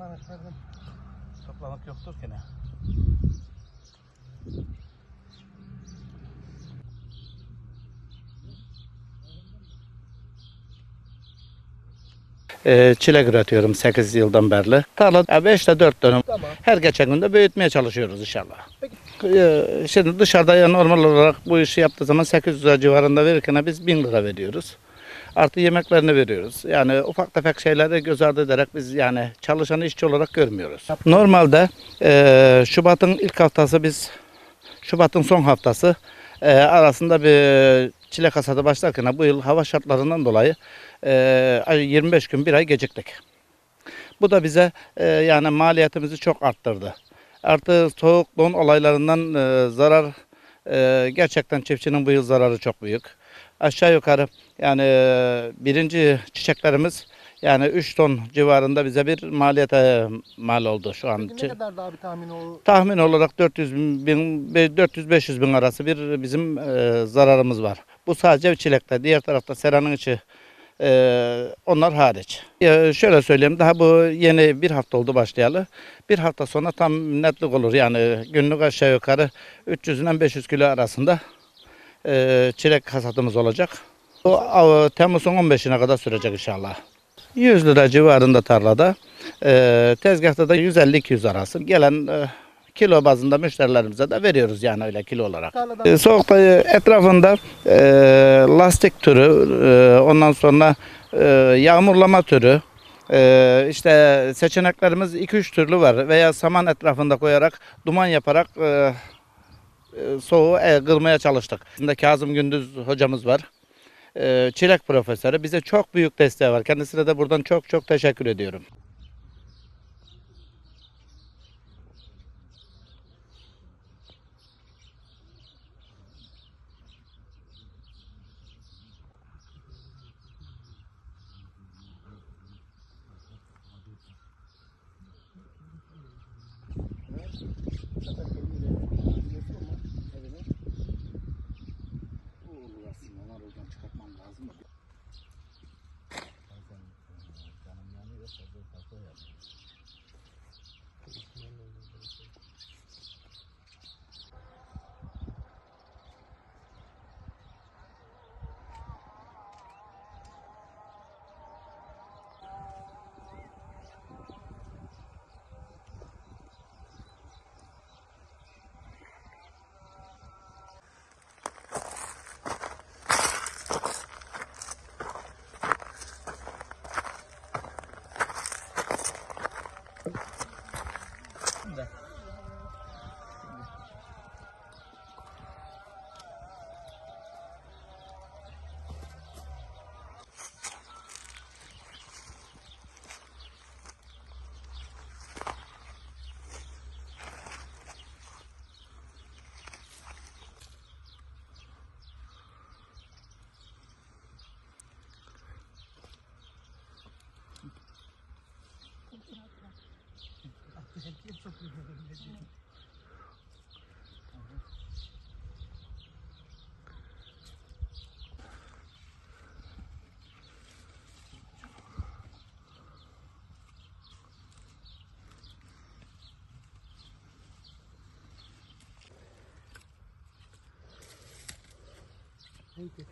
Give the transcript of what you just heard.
Ahmetlerden. Toplamak yoktur ki ne? Ee, çilek üretiyorum 8 yıldan beri. Tarla 5 ile 4 dönüm. Tamam. Her geçen günde büyütmeye çalışıyoruz inşallah. Peki. Ee, şimdi dışarıda normal olarak bu işi yaptığı zaman 800 lira civarında verirken biz 1000 lira veriyoruz. Artı yemeklerini veriyoruz. Yani ufak tefek şeyleri göz ardı ederek biz yani çalışanı işçi olarak görmüyoruz. Normalde e, Şubat'ın ilk haftası biz Şubat'ın son haftası e, arasında bir çilek hasadı başlarken bu yıl hava şartlarından dolayı e, ay 25 gün bir ay geciktik. Bu da bize e, yani maliyetimizi çok arttırdı. Artı soğuk don olaylarından e, zarar e, gerçekten çiftçinin bu yıl zararı çok büyük. Aşağı yukarı yani e, birinci çiçeklerimiz yani 3 ton civarında bize bir maliyete mal oldu şu an. Peki ne kadar daha bir tahmin o? Tahmin olarak 400 bin, 400-500 bin arası bir bizim e, zararımız var. Bu sadece çilekte. Diğer tarafta seranın içi e, onlar hariç. Şöyle söyleyeyim daha bu yeni bir hafta oldu başlayalı. Bir hafta sonra tam netlik olur yani günlük aşağı yukarı 300 ile 500 kilo arasında e, çilek hasadımız olacak. Bu Temmuz'un 15'ine kadar sürecek inşallah. 100 lira civarında tarlada. E, tezgahta da 150-200 arası. Gelen e, kilo bazında müşterilerimize de veriyoruz yani öyle kilo olarak. E, soğukta etrafında e, lastik türü, e, ondan sonra e, yağmurlama türü, e, işte seçeneklerimiz 2-3 türlü var. Veya saman etrafında koyarak, duman yaparak e, e, soğuğu e, kırmaya çalıştık. Şimdi Kazım Gündüz hocamız var. E, çilek profesörü bize çok büyük desteği var. Kendisine de buradan çok çok teşekkür ediyorum. Thank you. E, canım yanıyor, fazla fazla yanıyor. Thank you.